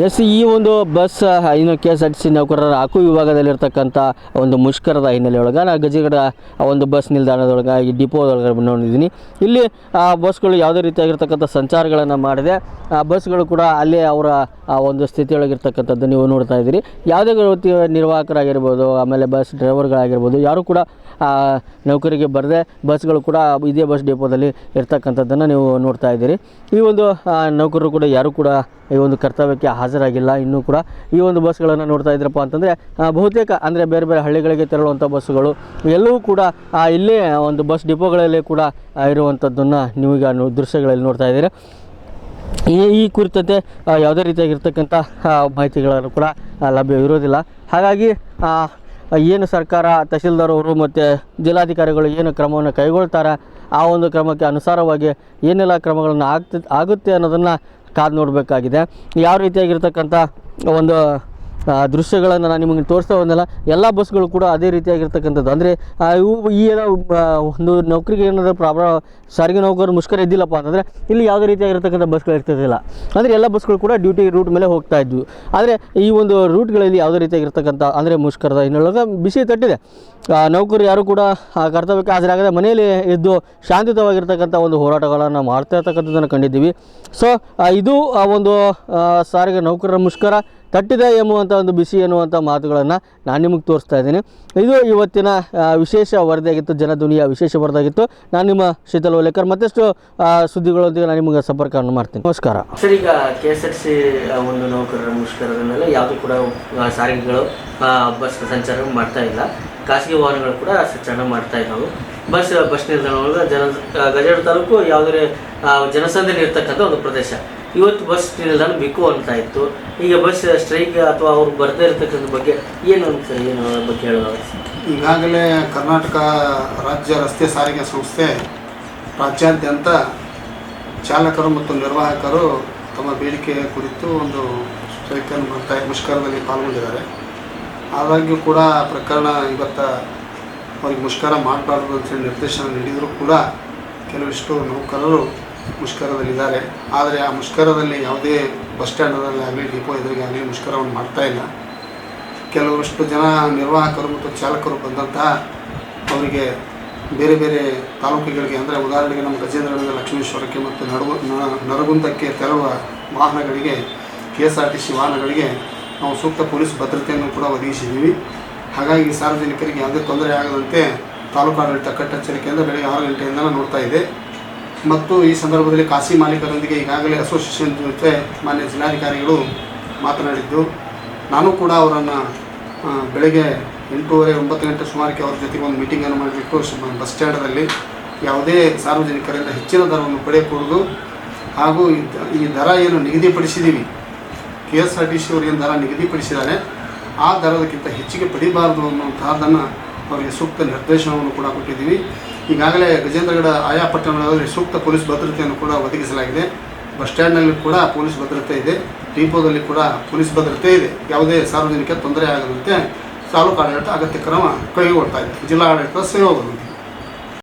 S, ಈ ಒಂದು bus ಇನ್ನು K S R T C ನೌಕರರ ಹಕ್ಕು ವಿಭಾಗದಲ್ಲಿರ್ತಕ್ಕಂಥ ಒಂದು ಮುಷ್ಕರದ ಹಿನ್ನೆಲೆಯೊಳಗೆ ನಾನು ಗಜಗಡ ಒಂದು ಬಸ್ ನಿಲ್ದಾಣದೊಳಗೆ ಈ ಡಿಪೋದೊಳಗೆ ನೋಡಿದ್ದೀನಿ. ಇಲ್ಲಿ, ಆ, ಬಸ್ಗಳು ಯಾವುದೇ ರೀತಿಯಾಗಿರ್ತಕ್ಕಂಥ ಸಂಚಾರಗಳನ್ನು ಮಾಡಿದೆ. ಆ, ಬಸ್ಗಳು ಕೂಡ ಅಲ್ಲೇ ಅವರ, ಆ, ಒಂದು ಸ್ಥಿತಿಯೊಳಗಿರ್ತಕ್ಕಂಥದ್ದು ನೀವು ನೋಡ್ತಾ ಇದ್ದೀರಿ. ಯಾವುದೇ ವೃತ್ತಿ ನಿರ್ವಾಹಕರಾಗಿರ್ಬೋದು, ಆಮೇಲೆ ಬಸ್ ಡ್ರೈವರ್ಗಳಾಗಿರ್ಬೋದು, ಯಾರು ಕೂಡ ನೌಕರಿಗೆ ಬರದೆ ಬಸ್ಗಳು ಕೂಡ ಇದೇ ಬಸ್ ಡಿಪೋದಲ್ಲಿ ಇರ್ತಕ್ಕಂಥದ್ದನ್ನು ನೀವು ನೋಡ್ತಾ ಇದ್ದೀರಿ. ಈ ಒಂದು ನೌಕರರು ಕೂಡ ಯಾರು ಕೂಡ ಈ ಒಂದು ಕರ್ತವ್ಯಕ್ಕೆ ಹಾಜರಾಗಿಲ್ಲ. ಇನ್ನೂ ಕೂಡ ಈ ಒಂದು ಬಸ್ಗಳನ್ನು ನೋಡ್ತಾ ಇದ್ರಪ್ಪ ಅಂತಂದರೆ ಬಹುತೇಕ ಅಂದರೆ ಬೇರೆ ಬೇರೆ ಹಳ್ಳಿಗಳಿಗೆ ತೆರಳುವಂಥ ಬಸ್ಸುಗಳು ಎಲ್ಲವೂ ಕೂಡ ಇಲ್ಲೇ ಒಂದು ಬಸ್ ಡಿಪೋಗಳಲ್ಲಿ ಕೂಡ ಇರುವಂಥದ್ದನ್ನು ನೀವೀಗ ದೃಶ್ಯಗಳಲ್ಲಿ ನೋಡ್ತಾ ಇದ್ದೀರಿ. ಈ ಈ ಕುರಿತಂತೆ ಯಾವುದೇ ರೀತಿಯಾಗಿರ್ತಕ್ಕಂಥ ಮಾಹಿತಿಗಳನ್ನು ಕೂಡ ಲಭ್ಯವಿರೋದಿಲ್ಲ ಹಾಗಾಗಿ ಏನು ಸರ್ಕಾರ, ತಹಶೀಲ್ದಾರ್ ಅವರು ಮತ್ತು ಜಿಲ್ಲಾಧಿಕಾರಿಗಳು ಏನು ಕ್ರಮವನ್ನು ಕೈಗೊಳ್ತಾರೆ, ಆ ಒಂದು ಕ್ರಮಕ್ಕೆ ಅನುಸಾರವಾಗಿ ಏನೆಲ್ಲ ಕ್ರಮಗಳನ್ನು ಆಗ್ತ, ಆಗುತ್ತೆ ಅನ್ನೋದನ್ನು ಕಾದು ನೋಡಬೇಕಾಗಿದೆ. ಯಾವ ರೀತಿಯಾಗಿರ್ತಕ್ಕಂಥ ಒಂದು ದೃಶ್ಯಗಳನ್ನು ನಾನು ನಿಮಗೆ ತೋರಿಸ್ತಾ ಹೋದಲ್ಲ ಎಲ್ಲ ಬಸ್ಗಳು ಕೂಡ ಅದೇ ರೀತಿಯಾಗಿರ್ತಕ್ಕಂಥದ್ದು. ಅಂದರೆ ಇವು ಈ ಒಂದು ನೌಕರಿಗೆ ಏನಾದರೂ ಪ್ರಾಬ್ಲಮ್, ಸಾರಿಗೆ ನೌಕರರು ಮುಷ್ಕರ ಇದ್ದಿಲ್ಲಪ್ಪ ಅಂತಂದರೆ, ಇಲ್ಲಿ ಯಾವುದೇ ರೀತಿಯಾಗಿರ್ತಕ್ಕಂಥ ಬಸ್ಗಳು ಇರ್ತಿದ್ದಿಲ್ಲ ಅಂದರೆ ಎಲ್ಲ ಬಸ್ಗಳು ಕೂಡ ಡ್ಯೂಟಿ ರೂಟ್ ಮೇಲೆ ಹೋಗ್ತಾ ಇದ್ವು. ಆದರೆ, ಈ ಒಂದು ರೂಟ್ಗಳಲ್ಲಿ ಯಾವುದೇ ರೀತಿಯಾಗಿರ್ತಕ್ಕಂಥ, ಅಂದರೆ ಮುಷ್ಕರದ ಹಿನ್ನೆಲೆಗೆ ಬಿಸಿ ತಟ್ಟಿದೆ. ನೌಕರು ಯಾರು ಕೂಡ ಕರ್ತವ್ಯಕ್ಕೆ ಹಾಜರಾಗದೆ ಮನೆಯಲ್ಲಿ ಇದ್ದು ಶಾಂತಿಯುತವಾಗಿರ್ತಕ್ಕಂಥ ಒಂದು ಹೋರಾಟಗಳನ್ನು ಮಾಡ್ತಾ ಇರ್ತಕ್ಕಂಥದ್ದನ್ನು ಕಂಡಿದ್ದೀವಿ. ಸೊ ಇದು, ಆ, ಒಂದು ಸಾರಿಗೆ ನೌಕರರ ಮುಷ್ಕರ ತಟ್ಟಿದೆ ಎಂಬುವಂಥ ಒಂದು ಬಿಸಿ ಎನ್ನುವಂಥ ಮಾತುಗಳನ್ನು ನಾನು ನಿಮಗೆ ತೋರಿಸ್ತಾ ಇದ್ದೀನಿ. ಇದು ಇವತ್ತಿನ ವಿಶೇಷ ವರದಿಯಾಗಿತ್ತು ಜನಧ್ವನಿಯ ವಿಶೇಷ ವರದಿಯಾಗಿತ್ತು. ನಾನು ನಿಮ್ಮ ಶೀತಲ್ ಓಲೇಕರ್ ಮತ್ತಷ್ಟು ಸುದ್ದಿಗಳೊಂದಿಗೆ ನಾನು ನಿಮಗೆ ಸಂಪರ್ಕವನ್ನು ಮಾಡ್ತೀನಿ. ನಮಸ್ಕಾರ. ಸರ್, ಈಗ ಕೆ ಎಸ್ ಆರ್ ಸಿ ಒಂದು ನೌಕರರ ಮುಷ್ಕರದ ಮೇಲೆ ಯಾವುದೂ ಕೂಡ ಸಾರಿಗೆಗಳು ಬಸ್ ಸಂಚಾರ ಮಾಡ್ತಾ ಇಲ್ಲ. ಖಾಸಗಿ ವಾಹನಗಳು ಕೂಡ ಸಂಚಾರ ಮಾಡ್ತಾ ಇದ್ದಾವೆ. ಬಸ್ ಬಸ್ ನಿಲ್ದಾಣ ಜನ ಗಜೇಡ ತಾಲೂಕು ಯಾವುದೇ ಜನಸಂದಣಿ ಇರ್ತಕ್ಕಂಥ ಒಂದು ಪ್ರದೇಶ. ಇವತ್ತು ಬಸ್ ನಿಲ್ದಾಣ ಬಿಕ್ಕು ಅಂತ ಇತ್ತು. ಈಗ ಬಸ್ ಸ್ಟ್ರೈಕ್ ಅಥವಾ ಅವ್ರು ಬರ್ತಾ ಇರತಕ್ಕಂಥ ಬಗ್ಗೆ ಏನು ಅಂತ ಏನು ಬಗ್ಗೆ ಹೇಳೋದು ಈಗಾಗಲೇ ಕರ್ನಾಟಕ ರಾಜ್ಯ ರಸ್ತೆ ಸಾರಿಗೆ ಸಂಸ್ಥೆ ರಾಜ್ಯಾದ್ಯಂತ ಚಾಲಕರು ಮತ್ತು ನಿರ್ವಾಹಕರು ತಮ್ಮ ಬೇಡಿಕೆ ಕುರಿತು ಒಂದು ಸ್ಟ್ರೈಕನ್ನು ಬರ್ತಾ ಮುಷ್ಕರದಲ್ಲಿ ಪಾಲ್ಗೊಂಡಿದ್ದಾರೆ. ಆದಾಗ್ಯೂ ಕೂಡ ಪ್ರಕರಣ ಇವತ್ತು ಅವ್ರಿಗೆ ಮುಷ್ಕರ ಮಾಡಬಾರ್ದು ಅಂತೇಳಿ ನಿರ್ದೇಶನ ನೀಡಿದರೂ ಕೂಡ ಕೆಲವಿಷ್ಟು ನೌಕರರು ಮುಷ್ಕರದಲ್ಲಿದ್ದಾರೆ. ಆದರೆ ಆ ಮುಷ್ಕರದಲ್ಲಿ ಯಾವುದೇ ಬಸ್ ಸ್ಟ್ಯಾಂಡಲ್ಲಿ ಆಗಲಿ, ಡಿಪೋ ಎದುರಿಗೆ ಆಗಲಿ ಮುಷ್ಕರವನ್ನು ಮಾಡ್ತಾ ಇಲ್ಲ. ಕೆಲವರಷ್ಟು ಜನ ನಿರ್ವಾಹಕರು ಮತ್ತು ಚಾಲಕರು ಬಂದಂತಹ ಅವರಿಗೆ ಬೇರೆ ಬೇರೆ ತಾಲೂಕುಗಳಿಗೆ ಅಂದರೆ ಉದಾಹರಣೆಗೆ ನಮ್ಮ ಗಜೇಂದ್ರನಗರ, ಲಕ್ಷ್ಮೇಶ್ವರಕ್ಕೆ ಮತ್ತು ನಡಗು, ನ- ನರಗುಂದಕ್ಕೆ ತೆರಳುವ ವಾಹನಗಳಿಗೆ K S R T C ವಾಹನಗಳಿಗೆ ನಾವು ಸೂಕ್ತ ಪೊಲೀಸ್ ಭದ್ರತೆಯನ್ನು ಕೂಡ ಒದಗಿಸಿದ್ದೀವಿ. ಹಾಗಾಗಿ ಸಾರ್ವಜನಿಕರಿಗೆ ಯಾವುದೇ ತೊಂದರೆ ಆಗದಂತೆ ತಾಲೂಕು ಆಡಳಿತ ಕಟ್ಟೆಚ್ಚರಿಕೆಯಿಂದ ಬೆಳಗ್ಗೆ ಆರು ಗಂಟೆಯಿಂದ ನೋಡ್ತಾ ಇದೆ. ಮತ್ತು ಈ ಸಂದರ್ಭದಲ್ಲಿ ಖಾಸಗಿ ಮಾಲೀಕರೊಂದಿಗೆ ಈಗಾಗಲೇ ಅಸೋಸಿಯೇಷನ್ ಜೊತೆ ಮಾನ್ಯ ಜಿಲ್ಲಾಧಿಕಾರಿಗಳು ಮಾತನಾಡಿದ್ದು, ನಾನು ಕೂಡ ಅವರನ್ನು ಬೆಳಗ್ಗೆ ಎಂಟೂವರೆ, ಒಂಬತ್ತು ಗಂಟೆ ಸುಮಾರಕ್ಕೆ ಅವ್ರ ಜೊತೆಗೆ ಒಂದು ಮೀಟಿಂಗನ್ನು ಮಾಡಿಬಿಟ್ಟು ಬಸ್ ಸ್ಟ್ಯಾಂಡಲ್ಲಿ ಯಾವುದೇ ಸಾರ್ವಜನಿಕರಿಂದ ಹೆಚ್ಚಿನ ದರವನ್ನು ಪಡೆಯಕೂಡದು ಹಾಗೂ ಈ ದರ ಏನು ನಿಗದಿಪಡಿಸಿದ್ದೀವಿ K S R T C ಅವರು ಏನು ದರ ನಿಗದಿಪಡಿಸಿದ್ದಾರೆ, ಆ ದರದಕ್ಕಿಂತ ಹೆಚ್ಚಿಗೆ ಪಡಿಬಾರದು ಅನ್ನುವಂತಹದ್ದನ್ನು ಅವರಿಗೆ ಸೂಕ್ತ ನಿರ್ದೇಶನವನ್ನು ಕೂಡ ಕೊಟ್ಟಿದ್ದೀವಿ. ಈಗಾಗಲೇ ಗಜೇಂದ್ರಗಡ ಆಯಾ ಪಟ್ಟಣಗಳಲ್ಲಿ ಸೂಕ್ತ ಪೊಲೀಸ್ ಭದ್ರತೆಯನ್ನು ಕೂಡ ಒದಗಿಸಲಾಗಿದೆ. ಬಸ್ ಸ್ಟ್ಯಾಂಡ್ನಲ್ಲಿ ಕೂಡ ಪೊಲೀಸ್ ಭದ್ರತೆ ಇದೆ. ಡಿಪೋದಲ್ಲಿ ಕೂಡ ಪೊಲೀಸ್ ಭದ್ರತೆ ಇದೆ. ಯಾವುದೇ ಸಾರ್ವಜನಿಕ ತೊಂದರೆ ಆಗದಂತೆ ತಾಲೂಕು ಆಡಳಿತ ಅಗತ್ಯ ಕ್ರಮ ಕೈಗೊಳ್ತಾ ಇದೆ. ಜಿಲ್ಲಾ ಆಡಳಿತ ಸಹಯೋಗದೊಂದಿಗೆ.